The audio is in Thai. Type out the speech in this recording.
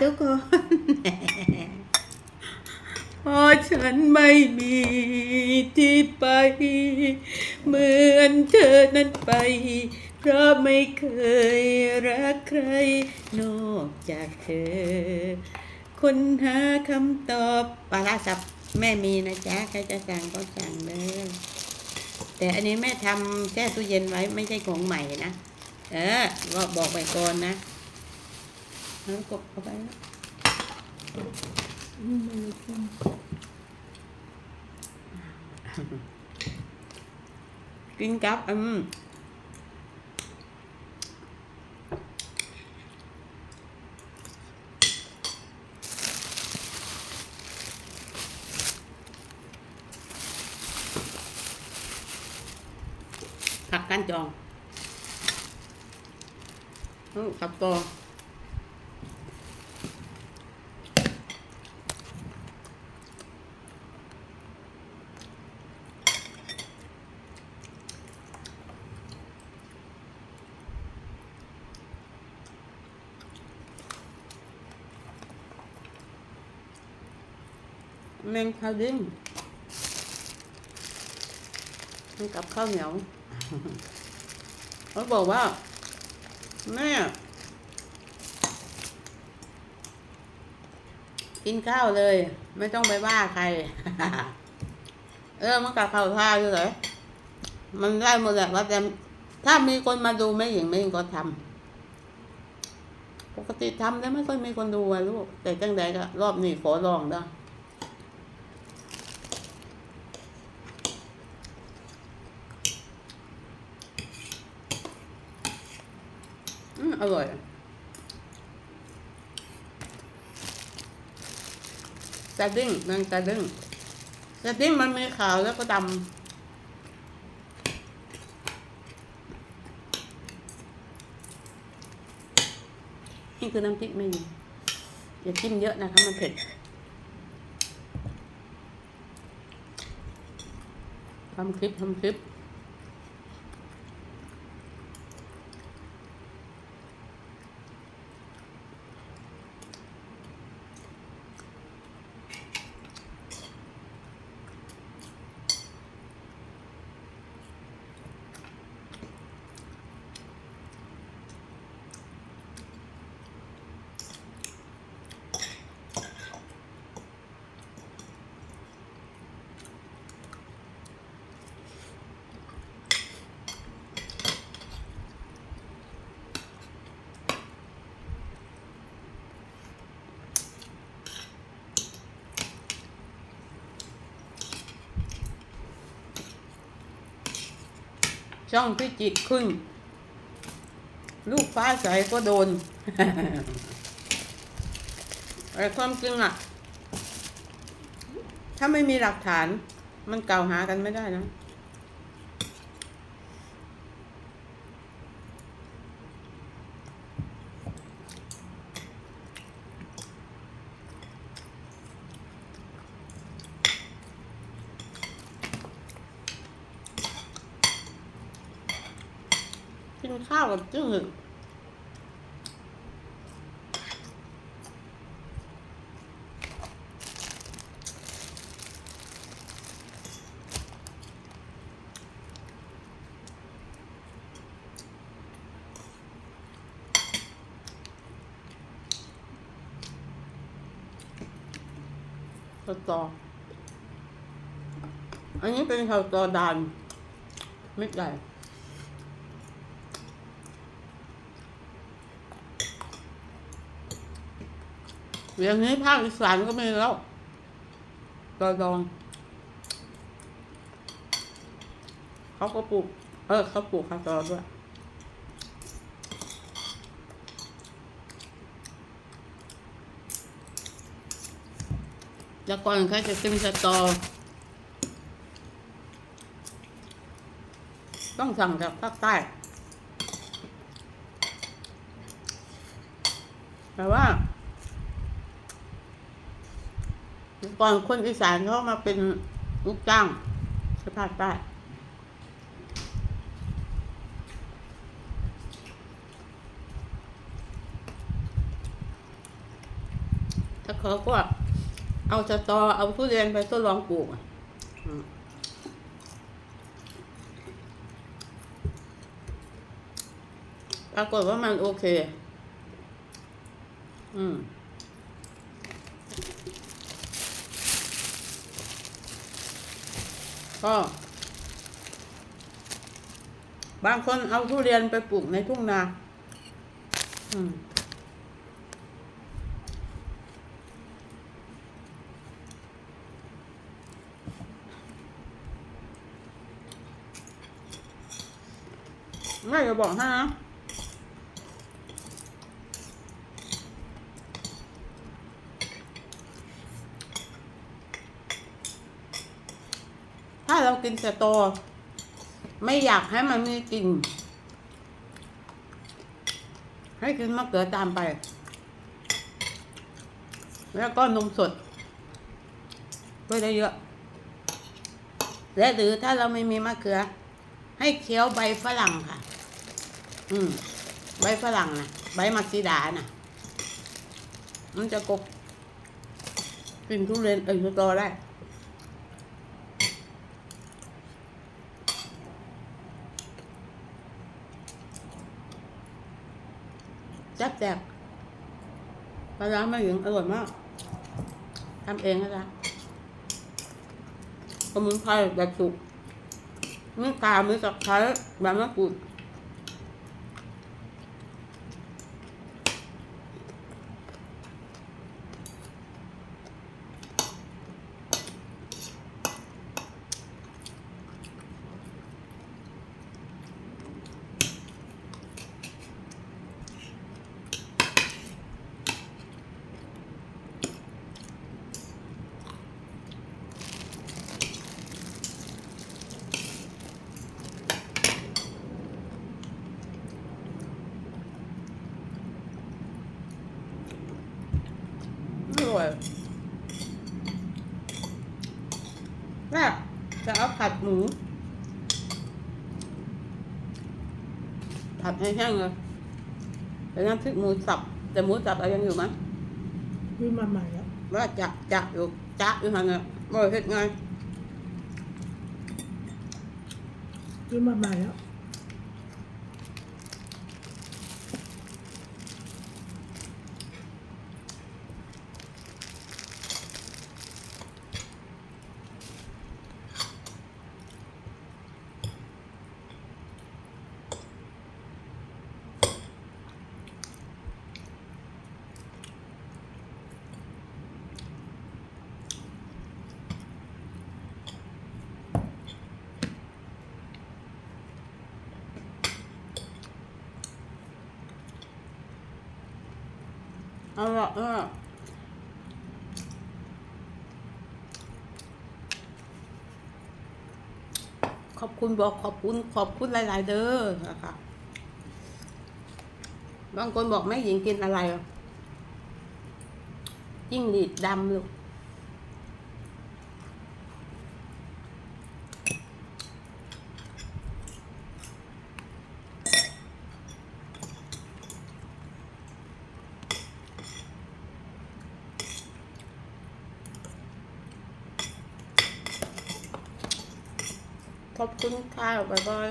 ทุกคนพราะฉันไม่มีที่ไป เหมือนเธอนั้นไป เพราะไม่เคยรักใคร นอกจากเธอ คนหาคำตอบปลาร้าสับแม่มีนะจ๊ะ ใครจะสั่งก็สั่งเลยแต่อันนี้แม่ทำแช่ตู้เย็นไว้ไม่ใช่ของใหม่นะ เออก็บอกไปก่อนนะ แล้วกดเข้าไปนะมันจะเกินกับอืมผักกันจองอืมกับตัว แมงคาดิ้งมันกับข้าวเหนียวเขาบอกว่าแม่กินข้าวเลย ไม่ต้องไปว่าใคร เออมันกับข้าวท่าอยู่เลยมันได้หมดแหละว่าแต่ถ้ามีคนมาดูไม่หญิงไม่หญิงก็ทำปกติทำแล้วไม่ค่อยมีคนดูอะลูกแต่จังใดก็รอบนี้ขอลองเด้อ อืมอร่อยซาดิ้งแมงซาดิ้งซาดิ้งมันมีขาวแล้วก็ดำ นี่คือน้ำพริกไม่มีอย่าจิ้มเยอะนะคะมันเผ็ดทำคลิปทำคลิป ช่องพิจิตรขึ้น ลูกฟ้าใสก็โดนไอ้ความจริงอะ ถ้าไม่มีหลักฐานมันกล่าวหากันไม่ได้นะ กินข้าวกับจืดสตอ อันนี้เป็นข้าวตอดานไม่ใหญ่ อย่างนี้ภาคอีสานก็มีแล้วตอดอง เขาก็ปลูก เออ เขาปลูกคาตอด้วยแล้วก่อนเขาจะกินสตอ ต้องสั่งจากภาคใต้แต่ว่า ก่อนคนอีสานเขามาเป็นลูกจ้างที่ภาคใต้แล้วเขาก็เอาสตอเอาทุเรียนไปทดลองปลูกปรากฏว่ามันโอเค อืม ก็ บางคนเอาทุเรียนไปปลูกในทุ่งนา อืมไม่จะบอกให้นะ เรากินสตอ ไม่อยากให้มันมีกลิ่นให้กินมะเขือตามไป แล้วก็นมสดก็ได้เยอะ และหรือถ้าเราไม่มีมะเขือ ให้เคี้ยวใบฝรั่งค่ะ อืม ใบฝรั่งนะใบมักซีดาน่ะ มันจะกบกินทุเรียนเอ้ยสตอได้ แซ่บแซ่บปลาร้ามาหญิงอร่อยมากทำเองนะจ๊ะสมุนไพรแบบสุกมีกามีตะไคร้แบบมะกรูดอ ร่อยแม่จะเอาผัดหมู ผัดให้แห้งเลยแต่น้ำพริกหมูสับ แต่หมูสับเอายังอยู่ไหมวิ่งมาใหม่แล้วว่าจะจะอยู่จะอยู่ทางเงี้ยบ่เฮ็ดไงวิ่งมาใหม่แล้ว เอาละเออขอบคุณบอกขอบคุณขอบคุณหลาย ๆ เด้อนะคะบางคนบอกแม่หญิงกินอะไรยิ่งหรีดดำลูก ขอบคุณค่ะบ๊ายบาย